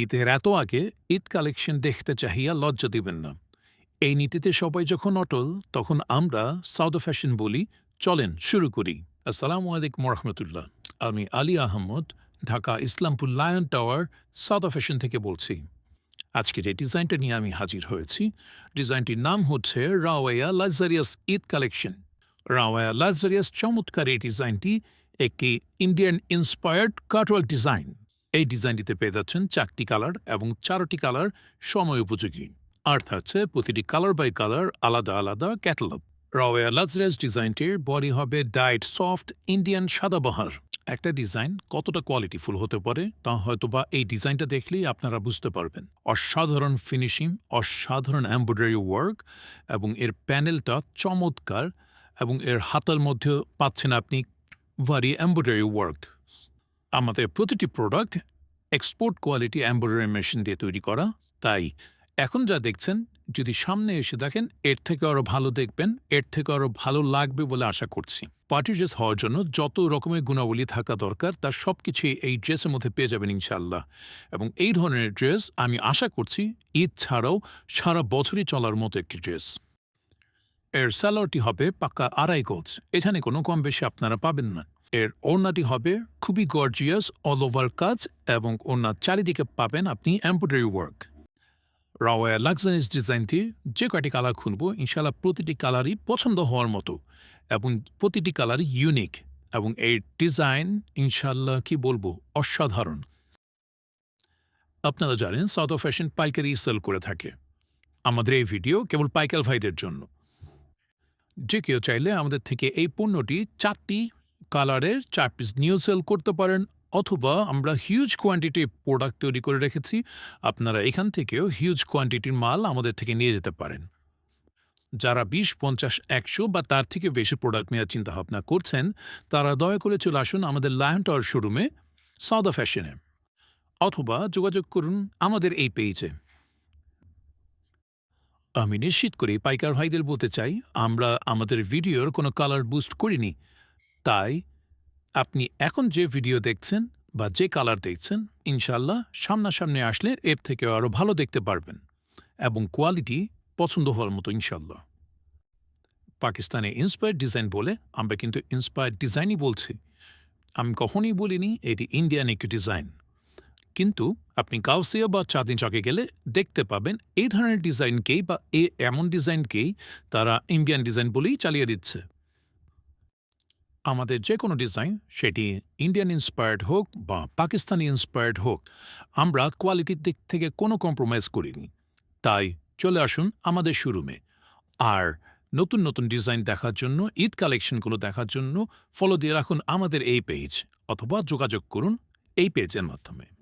ঈদের এত আগে ঈদ কালেকশন দেখতে চাহিয়া লজ্জা দিবেন না। এই নীতিতে সবাই যখন অটল, তখন আমরা সাউথ ফ্যাশন বলি, চলেন শুরু করি। আসসালামু আলাইকুম রহমতুল্লাহ আমি Ali Ahmad, Dhaka Islampur lion tower, south fashion থেকে বলছি। আজকে যে ডিজাইনটা নিয়ে আমি হাজির হয়েছি। ডিজাইনটির নাম হচ্ছে Rawaiya luxurious Eid collection. Rawaiya luxurious চমৎকার এই ডিজাইনটি একটি ইন্ডিয়ান ইন্সপায়ার্ড কাটওয়াল ডিজাইন। এই ডিজাইনটিতে পেয়ে যাচ্ছেন চারটি কালার এবং চারটি কালার সময় উপযোগী। আর থাকছে প্রতিটি কালার বাই কালার আলাদা আলাদা ক্যাটালগ রওয়া লাজরেস ডিজাইনটির বডি হবে ডাইট সফট ইন্ডিয়ান সাদাবাহার একটা ডিজাইন কতটা কোয়ালিটিফুল হতে পারে তা হয়তোবা এই ডিজাইনটা দেখলেই আপনারা বুঝতে পারবেন। অসাধারণ ফিনিশিং অসাধারণ এমব্রয়ডারি ওয়ার্ক এবং এর প্যানেলটা চমৎকার এবং এর হাতার মধ্যে পাচ্ছেন আপনি ভারি এমব্রয়ডারি ওয়ার্ক আমাদের প্রতিটি product export quality embroidery machine দিয়ে তৈরি করা। তাই এখন যা দেখছেন, যদি সামনে এসে দেখেন, এর থেকে আরও ভালো দেখবেন, এর থেকে আরও ভালো লাগবে বলে আশা করছি। পার্টি ড্রেস হওয়ার জন্য যত রকমের গুণাবলী থাকা দরকার তার সব কিছুই এই ড্রেসের মধ্যে পেয়ে যাবেন ইনশাল্লাহ এবং এই ধরনের ড্রেস আমি আশা করছি ঈদ ছাড়াও সারা বছরই চলার মতো একটি ড্রেস এর স্যালোয়ারটি হবে পাক্কা আড়াই গোজ এখানে কোনো কম বেশি আপনারা পাবেন না। এর ওড়নাটি হবে খুবই গর্জিয়াস অল ওভার কাজ এবং ওড়নার চারিদিকে পাবেন আপনি এমব্রয়ডারি ওয়ার্ক রাওয়া লাক্সারিস ডিজাইনটি যে কয়টি কালার খুলব ইনশাল্লাহ প্রতিটি কালারই পছন্দ হওয়ার মতো এবং প্রতিটি কালারই ইউনিক এবং এই ডিজাইন ইনশাল্লাহ কি বলব, অসাধারণ। আপনারা জানেন সাউথ ফ্যাশন পাইকারি সেল করে থাকে। আমাদের এই ভিডিও কেবল পাইকার ভাইদের জন্য। যে কেউ চাইলে আমাদের থেকে এই পণ্যটি চারটি কালারের চার পিস নিউ সেল করতে পারেন অথবা আমরা হিউজ কোয়ান্টিটির প্রোডাক্ট তৈরি করে রেখেছি। আপনারা এখান থেকেও হিউজ কোয়ান্টিটির মাল আমাদের থেকে নিয়ে যেতে পারেন। যারা বিশ, পঞ্চাশ, একশো বা তার থেকে বেশি প্রোডাক্ট নেওয়ার চিন্তাভাবনা করছেন, তারা দয়া করে চলে আসুন আমাদের লায়ন টাওয়ার শোরুমে সাউদা ফ্যাশনে অথবা যোগাযোগ করুন আমাদের এই পেজে আমি নিশ্চিত করে পাইকার ভাইদের বলতে চাই, আমরা আমাদের ভিডিওর কোনো কালার বুস্ট করিনি। তাই আপনি এখন যে ভিডিও দেখছেন বা যে কালার দেখছেন ইনশাল্লাহ সামনাসামনি আসলে এর থেকে আরও ভালো দেখতে পারবেন এবং কোয়ালিটি পছন্দ হওয়ার মতো ইনশাল্লাহ পাকিস্তানে ইন্সপায়ার্ড ডিজাইন বলে আমরা কিন্তু ইন্সপায়ার্ড ডিজাইনই বলছি। আমি কখনই বলিনি এটি ইন্ডিয়ান একটি ডিজাইন কিন্তু আপনি কাউসিয়া বা চাঁদিন চকে গেলে দেখতে পাবেন এই ধরনের ডিজাইনকেই বা এ এমন ডিজাইনকেই তারা ইন্ডিয়ান ডিজাইন বলেই চালিয়ে দিচ্ছে। আমাদের যে কোনো ডিজাইন, সেটি ইন্ডিয়ান ইন্সপায়ার্ড হোক বা পাকিস্তানি ইন্সপায়ার্ড হোক, আমরা কোয়ালিটির দিক থেকে কোনো কম্প্রোমাইজ করিনি। তাই চলে আসুন আমাদের শোরুমে। আর নতুন নতুন ডিজাইন দেখার জন্য, ঈদ কালেকশনগুলো দেখার জন্য ফলো দিয়ে রাখুন আমাদের এই পেজ অথবা যোগাযোগ করুন এই পেজের মাধ্যমে।